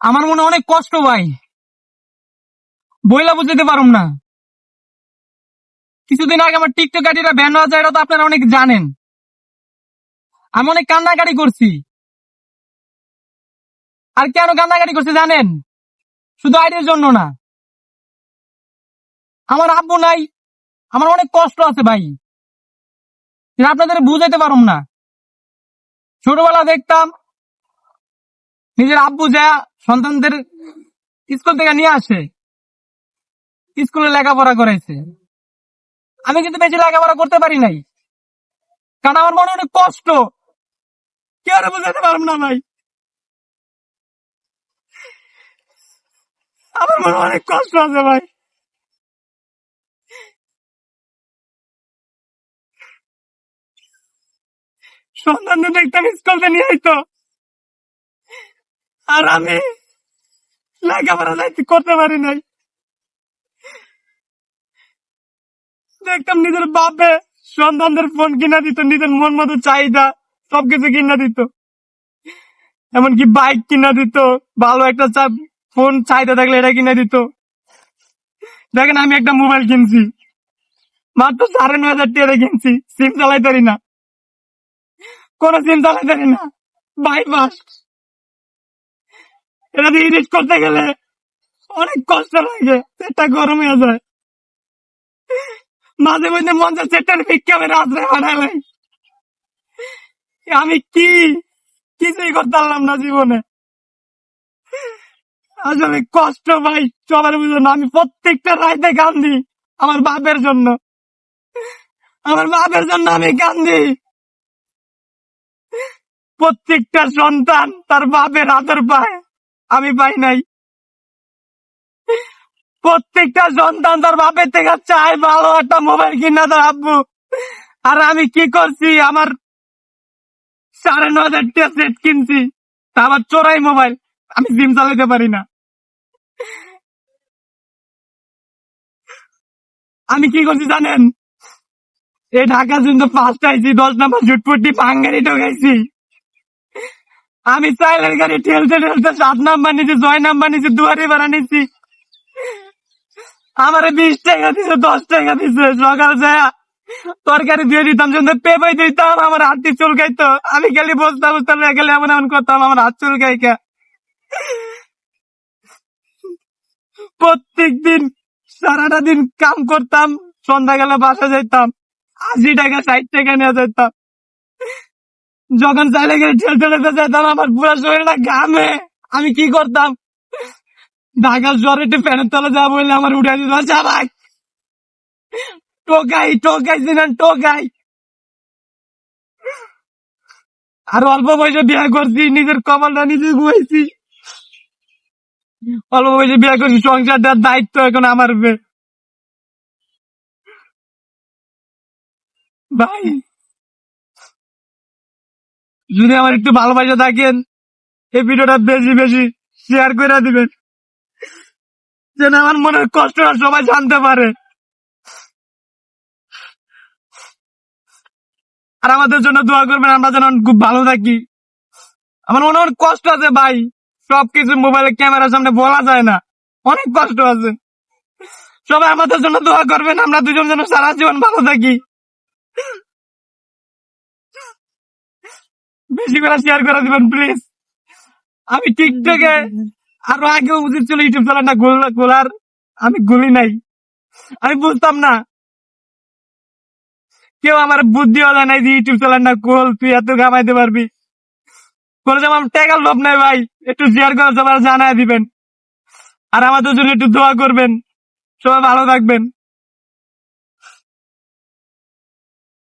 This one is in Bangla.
আমার মনে অনেক কষ্ট ভাই। বইলা বুঝতে পারুম না। কিছুদিন আগে আমার টিকটক গাড়িটা ব্যান হওয়া যায়, এটা তো আপনারা অনেক জানেন। আমি অনেক কান্নাকাটি করছি। আর কেন কান্নাকাটি করছি জানেন? শুধু আইডির জন্য না। আমার আব্বু নাই, আমার অনেক কষ্ট আছে ভাই। আপনাদের বুঝাইতে পারুম না। ছোটবেলা দেখতাম, নিজের আব্বু যা সন্তানদের স্কুল থেকে নিয়ে আসে। স্কুলে লেখাপড়া করাইছে। আমি কিন্তু বেশি লেখাপড়া করতে পারি নাই। কারণ আমার মনে অনেক কষ্ট। কে আর বুঝাতে পারব না ভাই। আমার মনে অনেক কষ্ট আছে ভাই। সন্তানদের দেখতাম স্কুলে নিয়ে আইতো। আর আমি লেখাপড়া যাইতে করতে পারি নাই। দেখতাম নিজের বাপে সন্তানদের ফোন কিনা দিত, নিজের মন মতো চাহিদা সবকিছু কিনা দিত। এমনকি বাইক কিনা দিত, ভালো একটা ফোন চাহিদা থাকলে এটা কিনে দিত। দেখেন আমি একটা মোবাইল কিনছি। মাত্র সাড়ে নয় হাজার টাকা কিনছি সিম চালাইতে পারি না। কোন সিম চালাইতে পারি না। বাইপাস এটা দিয়ে ইডিট করতে গেলে অনেক কষ্ট লাগে, পেটটা গরম হয়ে যায়। মাঝে মধ্যে মন যাচ্ছে একটা ভিক্ষা আমি রাত্রে বানালাই আমি কি, কিছুই করতে পারলাম না জীবনে। আসলে কষ্ট ভাই সবার বুঝো না, আমি প্রত্যেকটা রাইতে কান্দি আমার বাপের জন্য। আমার বাপের জন্য আমি কান্দি প্রত্যেকটা সন্তান তার বাপের হাতের পায়। আমি পাই নাই। প্রত্যেকটা সন্তান তার বাপের থেকে চায় ভালো একটা মোবাইল কিনা তার আব্বু। আর আমি কি করছি? আমার সাড়ে ন হাজার সেট কিনছি। তা আমার চোরাই মোবাইল। আমি জিম চালাতে পারি না। আমি কি করছি জানেন? এই ঢাকা কিন্তু ফার্স্ট আইছি, দশ নম্বর জুটপুটি পাঙ্গারি ঢোকাইছি। আমি চাইলের গাড়ি ঠেলতে ঠেলতে সাত নাম্বার নিচ্ছি ছয় নাম্বার নিচ্ছি দুয়ারি ভাড়া নিচ্ছি আমারে বিশ টাকা দিছে, দশ টাকা দিছে, সকাল যায়। তরকারি দিয়ে দিতাম যখন পেপাই দিতাম, আমার হাত দিয়ে চুলকাইতো। আমি গেলে বসতাম বসতাম গেলে এমন এমন করতাম, আমার হাত চুলকাই কে প্রত্যেক দিন সারাটা দিন কাম করতাম সন্ধ্যা গেলে বাসা যাইতাম, আশি টাকা, ষাট টাকা নিয়ে যেতাম যখন চাইলে গেলে ঠেল ঠেলে যেতাম, আমার পুরো শরীরটা ঘামে। আমি কি করতাম? ঢাকার জ্বরে একটু ফ্যানের তলে যা বললে আমার উঠে দিত চাবাই টোকাই টোকাই দিলেন টোকাই। আর অল্প বয়সে বিয়ে করছি, নিজের কপালটা নিজে গুয়েছি। অল্প বয়সে বিয়ে করছি, সংসারটার দায়িত্ব এখন আমার। ভাই যদি আমার একটু ভালোবাসা থাকেন, এই ভিডিওটা বেশি বেশি শেয়ার করে দিবেন। যেন আমার মনের কষ্টটা সবাই জানতে পারে। আর আমাদের জন্য দোয়া করবেন, আমরা যেন খুব ভালো থাকি। আমার মনে অনেক কষ্ট আছে ভাই, সবকিছু মোবাইলে ক্যামেরার সামনে বলা যায় না। অনেক কষ্ট আছে। সবাই আমাদের জন্য দোয়া করবেন, আমরা দুজন যেন সারা জীবন ভালো থাকি। বেশি করে শেয়ার করে দিবেন প্লিজ আমি টিকটকে আরও আগে উচিত ছিল ইউটিউব চ্যানেলটা খোলার আমি গুলি নাই। আমি বুঝতাম না। কেউ আমার বুদ্ধি হলো নাই যে ইউটিউব চ্যানেলটা খোল তুই এত কামাইতে পারবি। কোনো আমার টাকার লোভ নাই ভাই। একটু শেয়ার করে সবার জানায় দিবেন। আর আমাদের জন্য একটু দোয়া করবেন। সবাই ভালো থাকবেন।